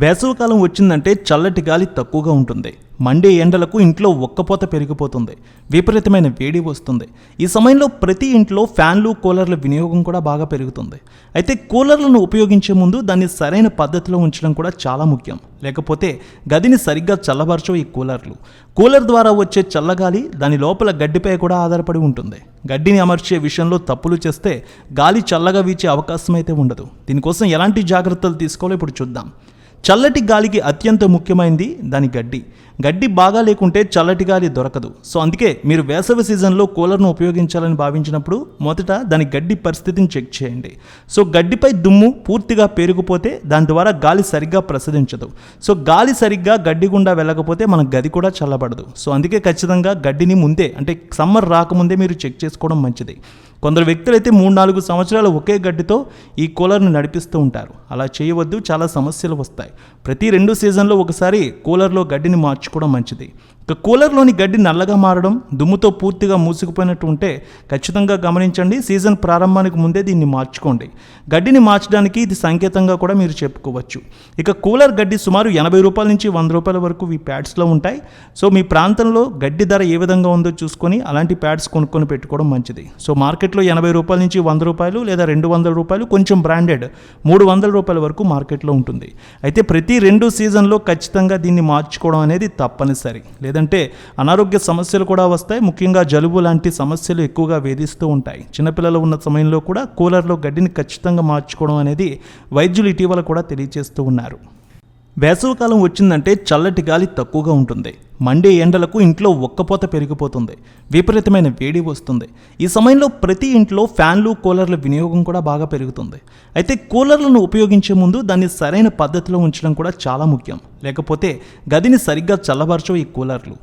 వేసవికాలం వచ్చిందంటే చల్లటి గాలి తక్కువగా ఉంటుంది. మండే ఎండలకు ఇంట్లో ఒక్కపోత పెరిగిపోతుంది. విపరీతమైన వేడి వస్తుంది. ఈ సమయంలో ప్రతి ఇంట్లో ఫ్యాన్లు కూలర్ల వినియోగం కూడా బాగా పెరుగుతుంది. అయితే కూలర్లను ఉపయోగించే ముందు దాన్ని సరైన పద్ధతిలో ఉంచడం కూడా చాలా ముఖ్యం. లేకపోతే గదిని సరిగ్గా చల్లబరచవు ఈ కూలర్లు. కూలర్ ద్వారా వచ్చే చల్లగాలి దాని లోపల గడ్డిపై కూడా ఆధారపడి ఉంటుంది. గడ్డిని అమర్చే విషయంలో తప్పులు చేస్తే గాలి చల్లగా వీచే అవకాశం అయితే ఉండదు. దీనికోసం ఎలాంటి జాగ్రత్తలు తీసుకోవాలో ఇప్పుడు చూద్దాం. చల్లటి గాలికి అత్యంత ముఖ్యమైనది దాని గడ్డి. గడ్డి బాగా లేకుంటే చల్లటి గాలి దొరకదు. సో అందుకే మీరు వేసవి సీజన్లో కూలర్ను ఉపయోగించాలని భావించినప్పుడు మొదట దాని గడ్డి పరిస్థితిని చెక్ చేయండి. సో గడ్డిపై దుమ్ము పూర్తిగా పేరుకుపోతే దాని ద్వారా గాలి సరిగ్గా ప్రసరించదు. సో గాలి సరిగ్గా గడ్డి గుండా వెళ్ళకపోతే మన గది కూడా చల్లబడదు. సో అందుకే ఖచ్చితంగా గడ్డిని ముందే అంటే సమ్మర్ రాకముందే మీరు చెక్ చేసుకోవడం మంచిది. కొందరు వ్యక్తులైతే మూడు నాలుగు సంవత్సరాలు ఒకే గడ్డితో ఈ కూలర్ను నడిపిస్తూ ఉంటారు. అలా చేయవద్దు చాలా సమస్యలు వస్తాయి. ప్రతి రెండు సీజన్లో ఒకసారి కూలర్లో గడ్డిని మార్చుకోవడం మంచిది. ఇక కూలర్లోని గడ్డి నల్లగా మారడం దుమ్ముతో పూర్తిగా మూసుకుపోయినట్టు ఉంటే ఖచ్చితంగా గమనించండి సీజన్ ప్రారంభానికి ముందే దీన్ని మార్చుకోండి. గడ్డిని మార్చడానికి ఇది సంకేతంగా కూడా మీరు చెప్పుకోవచ్చు. ఇక కూలర్ గడ్డి సుమారు ఎనభై రూపాయల నుంచి వంద రూపాయల వరకు ఈ ప్యాడ్స్లో ఉంటాయి. సో మీ ప్రాంతంలో గడ్డి ధర ఏ విధంగా ఉందో చూసుకొని అలాంటి ప్యాడ్స్ కొనుక్కొని పెట్టుకోవడం మంచిది. సో మార్కెట్లో ఎనభై రూపాయల నుంచి వంద రూపాయలు లేదా రెండు వందల రూపాయలు కొంచెం బ్రాండెడ్ మూడు వందల రూపాయల వరకు మార్కెట్లో ఉంటుంది. అయితే ప్రతి రెండు సీజన్లో ఖచ్చితంగా దీన్ని మార్చుకోవడం అనేది తప్పనిసరి. లేదా లేదంటే అనారోగ్య సమస్యలు కూడా వస్తాయి. ముఖ్యంగా జలుబు లాంటి సమస్యలు ఎక్కువగా వేధిస్తూ ఉంటాయి. చిన్నపిల్లలు ఉన్న సమయంలో కూడా కూలర్లో గడ్డిని ఖచ్చితంగా మార్చుకోవడం అనేది వైద్యులు ఇటీవల కూడా తెలియజేస్తూ ఉన్నారు. వేసవికాలం వచ్చిందంటే చల్లటి గాలి తక్కువగా ఉంటుంది. మండే ఎండలకు ఇంట్లో ఒక్కపోత పెరిగిపోతుంది. విపరీతమైన వేడి వస్తుంది. ఈ సమయంలో ప్రతి ఇంట్లో ఫ్యాన్లు కూలర్ల వినియోగం కూడా బాగా పెరుగుతుంది. అయితే కూలర్లను ఉపయోగించే ముందు దాన్ని సరైన పద్ధతిలో ఉంచడం కూడా చాలా ముఖ్యం. లేకపోతే గదిని సరిగ్గా చల్లబరచవు ఈ కూలర్లు.